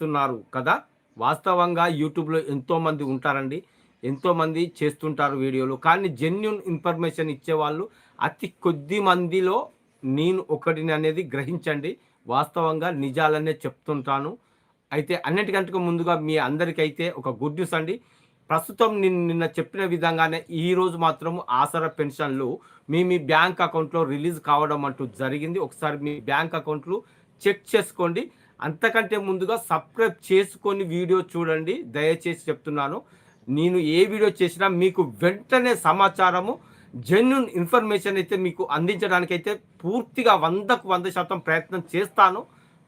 చేస్తున్నారు కదా? వాస్తవంగా యూట్యూబ్లో ఎంతోమంది ఉంటారండి. ఎంతోమంది చేస్తుంటారు వీడియోలు. కానీ జెన్యున్ ఇన్ఫర్మేషన్ ఇచ్చేవాళ్ళు అతి కొద్ది మందిలో నేను ఒకటిని అనేది గ్రహించండి. వాస్తవంగా నిజాలనే చెప్తుంటాను. అయితే అన్నిటికంటే ముందుగా మీ అందరికైతే ఒక గుడ్ న్యూస్ అండి. ప్రస్తుతం నేను నిన్న చెప్పిన విధంగానే ఈరోజు మాత్రం ఆసరా పెన్షన్లు మీ మీ బ్యాంక్ అకౌంట్లో రిలీజ్ కావడం అంటూ జరిగింది. ఒకసారి మీ బ్యాంక్ అకౌంట్లు చెక్ చేసుకోండి. అంతకంటే ముందుగా సబ్స్క్రైబ్ చేసుకొని వీడియో చూడండి. దయచేసి చెప్తున్నాను నేను ఏ వీడియో చేసినా మీకు వెంటనే సమాచారము జెన్యున్ ఇన్ఫర్మేషన్ అయితే మీకు అందించడానికైతే పూర్తిగా వందకు వంద శాతం ప్రయత్నం చేస్తాను.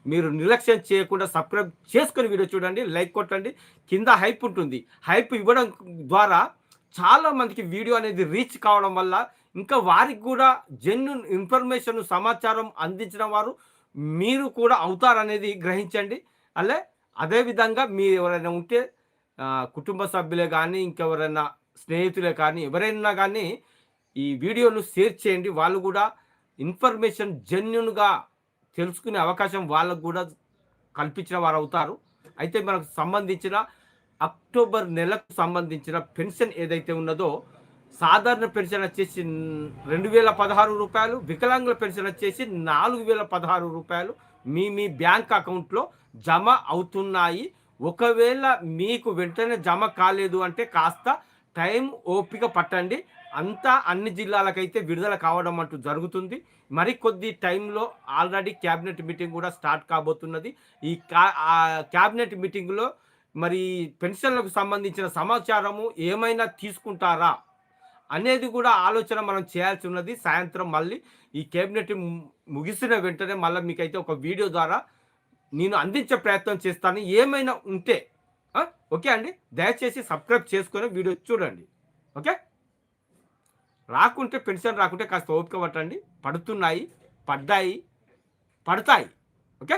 మీరు నిర్లక్ష్యం చేయకుండా సబ్స్క్రైబ్ చేసుకొని వీడియో చూడండి లైక్ కొట్టండి. కింద హైప్ ఉంటుంది. హైప్ ఇవ్వడం ద్వారా చాలా మందికి వీడియో అనేది రీచ్ కావడం వల్ల ఇంకా వారికి కూడా జెన్యున్ ఇన్ఫర్మేషన్ సమాచారం అందించిన వారు మీరు కూడా అవుతారనేది గ్రహించండి. అదే అదేవిధంగా మీరు ఎవరైనా ఉంటే కుటుంబ సభ్యులే కానీ ఇంకెవరైనా స్నేహితులే కానీ ఎవరైనా కానీ ఈ వీడియోను షేర్ చేయండి. వాళ్ళు కూడా ఇన్ఫర్మేషన్ జెన్యున్గా తెలుసుకునే అవకాశం వాళ్ళకు కూడా కల్పించిన వారు అవుతారు. అయితే మనకు సంబంధించిన అక్టోబర్ నెలకు సంబంధించిన పెన్షన్ ఏదైతే ఉన్నదో సాధారణ పెన్షన్ వచ్చేసి రెండు వేల పదహారు రూపాయలు వికలాంగుల పెన్షన్ వచ్చేసి నాలుగు వేల పదహారు రూపాయలు మీ మీ బ్యాంక్ అకౌంట్లో జమ అవుతున్నాయి. ఒకవేళ మీకు వెంటనే జమ కాలేదు అంటే కాస్త టైం ఓపిక పట్టండి. అంతా అన్ని జిల్లాలకైతే విడుదల కావడం అంటూ జరుగుతుంది. మరికొద్ది టైంలో ఆల్రెడీ క్యాబినెట్ మీటింగ్ కూడా స్టార్ట్ కాబోతున్నది. ఈ ఆ క్యాబినెట్ మీటింగ్లో మరి పెన్షన్లకు సంబంధించిన సమాచారము ఏమైనా తీసుకుంటారా? అనేది కూడా ఆలోచన మనం చేయాల్సి ఉన్నది. సాయంత్రం మళ్ళీ ఈ కేబినెట్ ముగిసిన వెంటనే మళ్ళీ మీకైతే ఒక వీడియో ద్వారా నేను అందించే ప్రయత్నం చేస్తాను. ఏమైనా ఉంటే ఓకే అండి? దయచేసి సబ్స్క్రైబ్ చేసుకొని వీడియో చూడండి. ఓకే? రాకుంటే పెన్షన్ రాకుంటే కాస్త ఓపిక పట్టండి. పడుతున్నాయి పడ్డాయి పడతాయి. ఓకే?